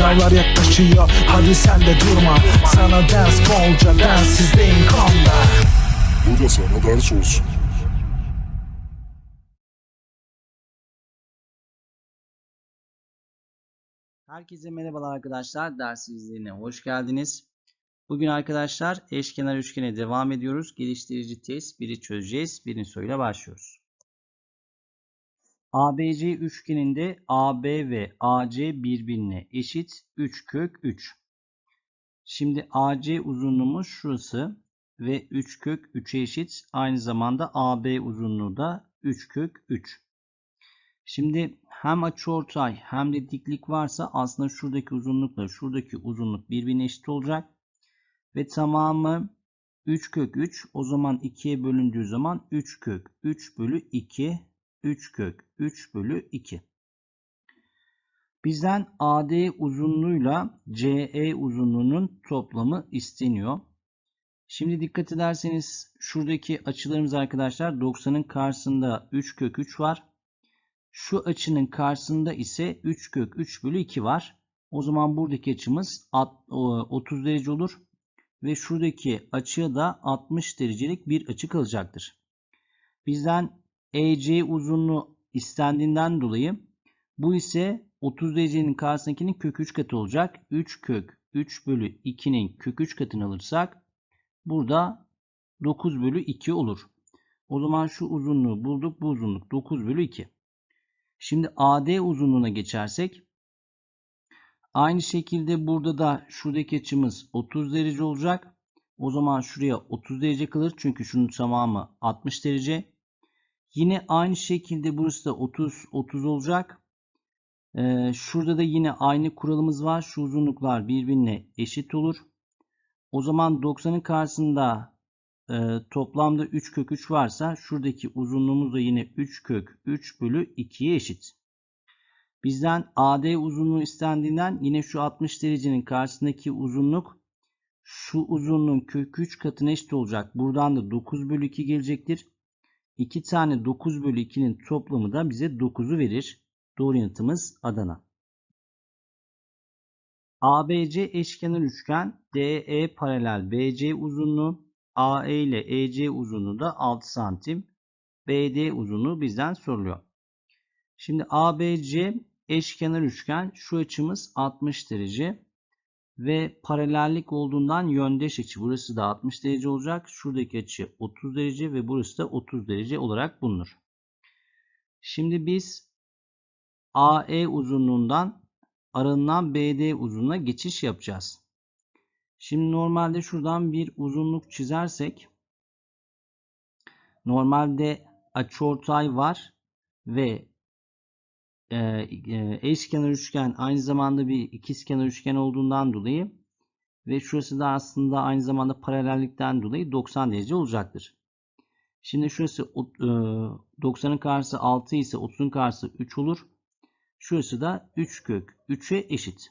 Sınavlar yaklaşıyor hadi sen de durma Sana ders bolca densizliğin konda Bu da sana ders olsun. Herkese merhabalar arkadaşlar. Ders izleyine hoş geldiniz. Bugün arkadaşlar eşkenar üçgene devam ediyoruz. Geliştirici test 1'i çözeceğiz. Birinci soruyla başlıyoruz. ABC üçgeninde AB ve AC birbirine eşit 3 kök 3. Şimdi AC uzunluğumuz şurası ve 3 kök 3'e eşit. Aynı zamanda AB uzunluğu da 3 kök 3. Şimdi hem açıortay hem de diklik varsa aslında şuradaki uzunlukla şuradaki uzunluk birbirine eşit olacak. Ve tamamı 3 kök 3 o zaman 2'ye bölündüğü zaman 3 kök 3 bölü 2 3 kök 3 bölü 2. Bizden AD uzunluğuyla CE uzunluğunun toplamı isteniyor. Şimdi dikkat ederseniz şuradaki açılarımız arkadaşlar 90'ın karşısında 3 kök 3 var. Şu açının karşısında ise 3 kök 3 bölü 2 var. O zaman buradaki açımız 30 derece olur. Ve şuradaki açıya da 60 derecelik bir açı kalacaktır. Bizden EC uzunluğu istendiğinden dolayı bu ise 30 derecenin karşısındakinin kök 3 katı olacak. 3 kök 3 bölü 2'nin kök 3 katını alırsak burada 9 bölü 2 olur. O zaman şu uzunluğu bulduk. Bu uzunluk 9 bölü 2. Şimdi AD uzunluğuna geçersek aynı şekilde burada da şuradaki açımız 30 derece olacak. O zaman şuraya 30 derece kalır. Çünkü şunun tamamı 60 derece. Yine aynı şekilde burası da 30 30 olacak. Ee, şurada da yine aynı kuralımız var. Şu uzunluklar birbirine eşit olur. O zaman 90'ın karşısında e, toplamda 3 kök 3 varsa şuradaki uzunluğumuz da yine 3 kök 3 bölü 2'ye eşit. Bizden AD uzunluğu istendiğinden yine şu 60 derecenin karşısındaki uzunluk şu uzunluğun kök 3 katına eşit olacak. Buradan da 9 bölü 2 gelecektir. 2 tane 9 bölü 2'nin toplamı da bize 9'u verir. Doğru yanıtımız Adana. ABC eşkenar üçgen DE paralel BC uzunluğu AE ile EC uzunluğu da 6 santim. BD uzunluğu bizden soruluyor. Şimdi ABC eşkenar üçgen şu açımız 60 derece ve paralellik olduğundan yöndeş açı burası da 60 derece olacak. Şuradaki açı 30 derece ve burası da 30 derece olarak bulunur. Şimdi biz AE uzunluğundan aranılan BD uzunluğuna geçiş yapacağız. Şimdi normalde şuradan bir uzunluk çizersek normalde açıortay var ve e, e, eşkenar üçgen aynı zamanda bir ikizkenar üçgen olduğundan dolayı ve şurası da aslında aynı zamanda paralellikten dolayı 90 derece olacaktır. Şimdi şurası e, 90'ın karşısı 6 ise 30'un karşısı 3 olur. Şurası da 3 kök 3'e eşit.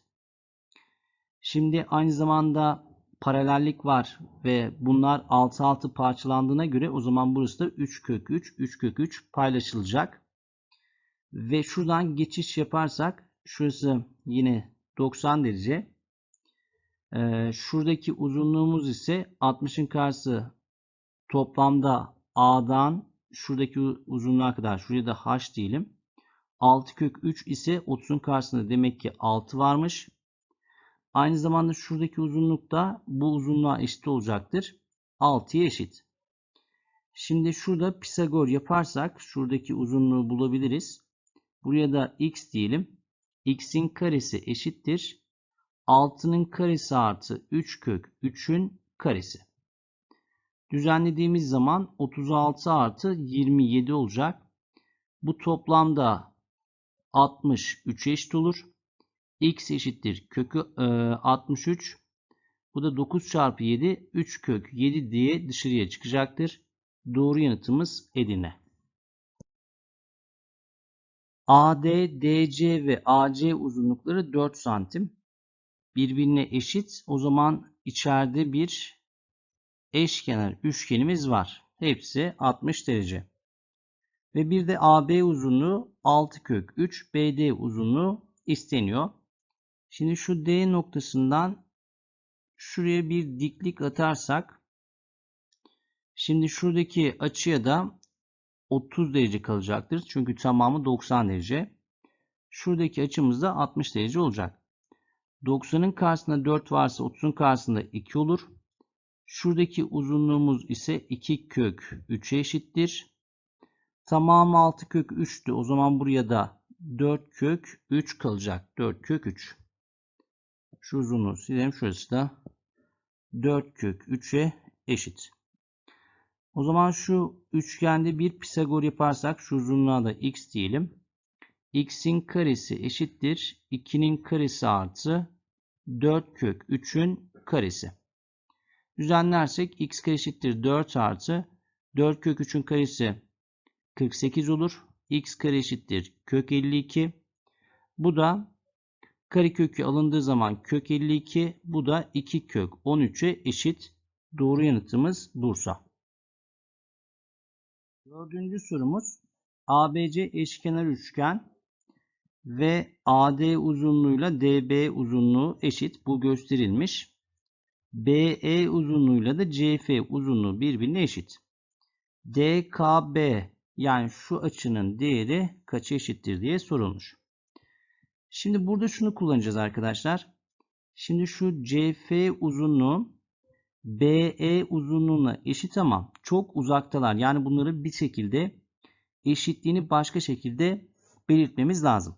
Şimdi aynı zamanda paralellik var ve bunlar 6 6 parçalandığına göre o zaman burası da 3 kök 3 3 kök 3 paylaşılacak. Ve şuradan geçiş yaparsak şurası yine 90 derece. Ee, şuradaki uzunluğumuz ise 60'ın karşısı toplamda A'dan şuradaki uzunluğa kadar şuraya da H diyelim. 6 kök 3 ise 30'un karşısında demek ki 6 varmış. Aynı zamanda şuradaki uzunluk da bu uzunluğa eşit olacaktır. 6'ya eşit. Şimdi şurada Pisagor yaparsak şuradaki uzunluğu bulabiliriz. Buraya da x diyelim. x'in karesi eşittir. 6'nın karesi artı 3 kök 3'ün karesi. Düzenlediğimiz zaman 36 artı 27 olacak. Bu toplamda 60 3'e eşit olur. x eşittir kökü e, 63. Bu da 9 çarpı 7 3 kök 7 diye dışarıya çıkacaktır. Doğru yanıtımız Edirne. AD, DC ve AC uzunlukları 4 santim. Birbirine eşit. O zaman içeride bir eşkenar üçgenimiz var. Hepsi 60 derece. Ve bir de AB uzunluğu 6 kök 3, BD uzunluğu isteniyor. Şimdi şu D noktasından şuraya bir diklik atarsak şimdi şuradaki açıya da 30 derece kalacaktır. Çünkü tamamı 90 derece. Şuradaki açımız da 60 derece olacak. 90'ın karşısında 4 varsa 30'un karşısında 2 olur. Şuradaki uzunluğumuz ise 2 kök 3'e eşittir. Tamamı 6 kök 3'tü. O zaman buraya da 4 kök 3 kalacak. 4 kök 3. Şu uzunluğu silelim. Şurası da 4 kök 3'e eşit. O zaman şu üçgende bir Pisagor yaparsak şu uzunluğa da x diyelim. x'in karesi eşittir. 2'nin karesi artı 4 kök 3'ün karesi. Düzenlersek x kare eşittir 4 artı 4 kök 3'ün karesi 48 olur. x kare eşittir kök 52. Bu da karekökü alındığı zaman kök 52. Bu da 2 kök 13'e eşit. Doğru yanıtımız Bursa. Dördüncü sorumuz ABC eşkenar üçgen ve AD uzunluğuyla DB uzunluğu eşit. Bu gösterilmiş. BE uzunluğuyla da CF uzunluğu birbirine eşit. DKB yani şu açının değeri kaça eşittir diye sorulmuş. Şimdi burada şunu kullanacağız arkadaşlar. Şimdi şu CF uzunluğu BE uzunluğuna eşit ama çok uzaktalar. Yani bunları bir şekilde eşitliğini başka şekilde belirtmemiz lazım.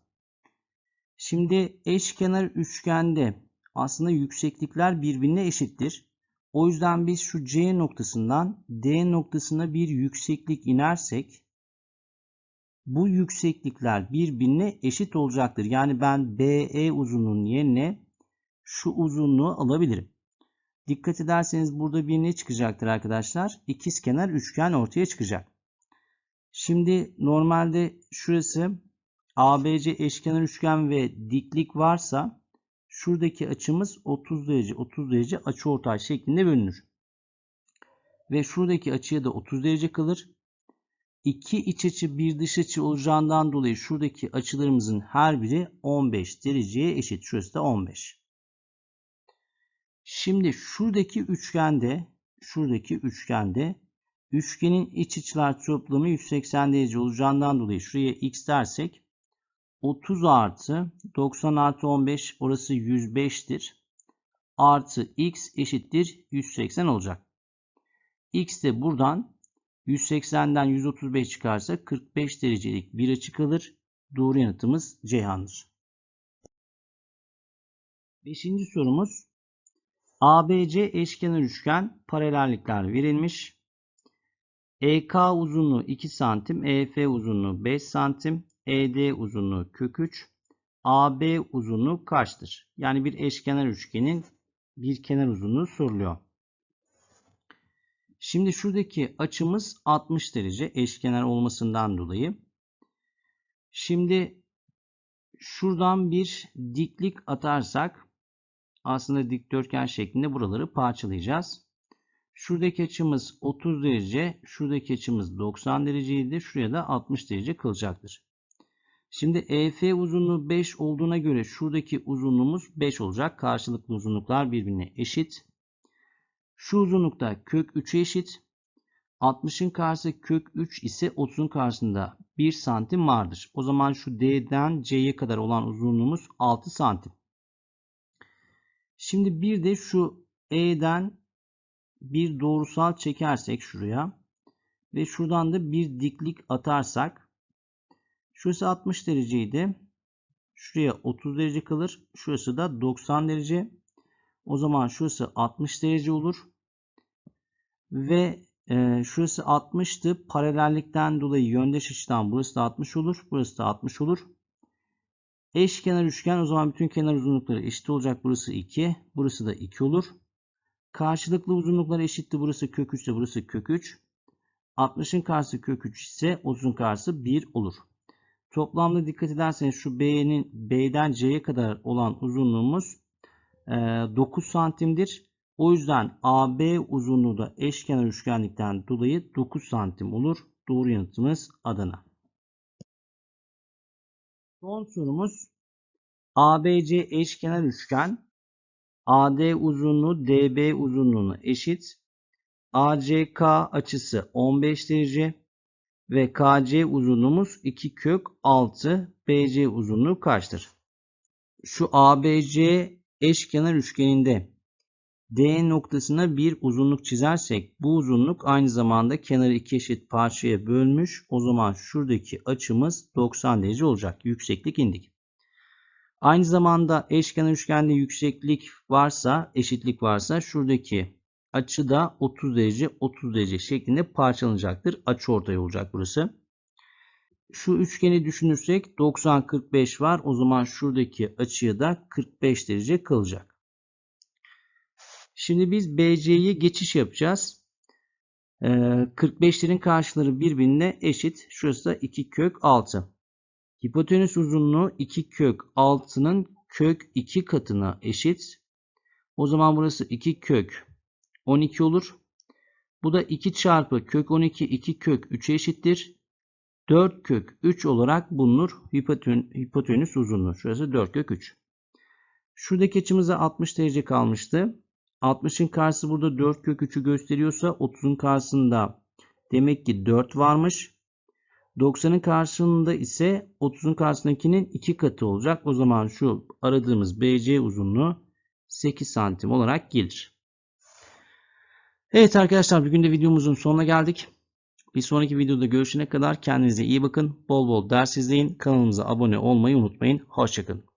Şimdi eşkenar üçgende aslında yükseklikler birbirine eşittir. O yüzden biz şu C noktasından D noktasına bir yükseklik inersek bu yükseklikler birbirine eşit olacaktır. Yani ben BE uzunluğunun yerine şu uzunluğu alabilirim. Dikkat ederseniz burada bir ne çıkacaktır arkadaşlar? İkizkenar üçgen ortaya çıkacak. Şimdi normalde şurası ABC eşkenar üçgen ve diklik varsa şuradaki açımız 30 derece 30 derece açıortay şeklinde bölünür. Ve şuradaki açıya da 30 derece kalır. İki iç açı bir dış açı olacağından dolayı şuradaki açılarımızın her biri 15 dereceye eşit. Şurası da 15. Şimdi şuradaki üçgende şuradaki üçgende üçgenin iç açılar toplamı 180 derece olacağından dolayı şuraya x dersek 30 artı 90 artı 15 orası 105'tir. Artı x eşittir 180 olacak. x de buradan 180'den 135 çıkarsa 45 derecelik bir açı kalır. Doğru yanıtımız Ceyhan'dır. Beşinci sorumuz ABC eşkenar üçgen paralellikler verilmiş. EK uzunluğu 2 cm, EF uzunluğu 5 cm, ED uzunluğu kök 3, AB uzunluğu kaçtır? Yani bir eşkenar üçgenin bir kenar uzunluğu soruluyor. Şimdi şuradaki açımız 60 derece eşkenar olmasından dolayı. Şimdi şuradan bir diklik atarsak aslında dikdörtgen şeklinde buraları parçalayacağız. Şuradaki açımız 30 derece, şuradaki açımız 90 dereceydi. Şuraya da 60 derece kalacaktır. Şimdi EF uzunluğu 5 olduğuna göre şuradaki uzunluğumuz 5 olacak. Karşılıklı uzunluklar birbirine eşit. Şu uzunlukta kök 3'e eşit. 60'ın karşısı kök 3 ise 30'un karşısında 1 santim vardır. O zaman şu D'den C'ye kadar olan uzunluğumuz 6 santim. Şimdi bir de şu E'den bir doğrusal çekersek şuraya ve şuradan da bir diklik atarsak şurası 60 dereceydi. Şuraya 30 derece kalır. Şurası da 90 derece. O zaman şurası 60 derece olur. Ve e, şurası 60'tı. Paralellikten dolayı yöndeş açıdan burası da 60 olur. Burası da 60 olur. Eşkenar üçgen o zaman bütün kenar uzunlukları eşit olacak. Burası 2. Burası da 2 olur. Karşılıklı uzunluklar eşitti. Burası kök 3 ise burası kök 3. 60'ın karşısı kök 3 ise 30'un karşısı 1 olur. Toplamda dikkat ederseniz şu B'nin B'den C'ye kadar olan uzunluğumuz 9 santimdir. O yüzden AB uzunluğu da eşkenar üçgenlikten dolayı 9 santim olur. Doğru yanıtımız Adana. Son sorumuz ABC eşkenar üçgen AD uzunluğu DB uzunluğuna eşit. ACK açısı 15 derece ve KC uzunluğumuz 2 kök 6 BC uzunluğu kaçtır? Şu ABC eşkenar üçgeninde D noktasına bir uzunluk çizersek bu uzunluk aynı zamanda kenarı iki eşit parçaya bölmüş. O zaman şuradaki açımız 90 derece olacak. Yükseklik indik. Aynı zamanda eşkenar üçgende yükseklik varsa, eşitlik varsa şuradaki açı da 30 derece 30 derece şeklinde parçalanacaktır. Açı ortaya olacak burası. Şu üçgeni düşünürsek 90 45 var. O zaman şuradaki açıya da 45 derece kalacak. Şimdi biz BC'ye geçiş yapacağız. Ee, 45'lerin karşıları birbirine eşit. Şurası da 2 kök 6. Hipotenüs uzunluğu 2 kök 6'nın kök 2 katına eşit. O zaman burası 2 kök 12 olur. Bu da 2 çarpı kök 12 2 kök 3'e eşittir. 4 kök 3 olarak bulunur hipoten hipotenüs uzunluğu. Şurası 4 kök 3. Şuradaki açımıza 60 derece kalmıştı. 60'ın karşısı burada 4 kök 3'ü gösteriyorsa 30'un karşısında demek ki 4 varmış. 90'ın karşısında ise 30'un karşısındakinin 2 katı olacak. O zaman şu aradığımız BC uzunluğu 8 santim olarak gelir. Evet arkadaşlar bugün de videomuzun sonuna geldik. Bir sonraki videoda görüşene kadar kendinize iyi bakın. Bol bol ders izleyin. Kanalımıza abone olmayı unutmayın. Hoşçakalın.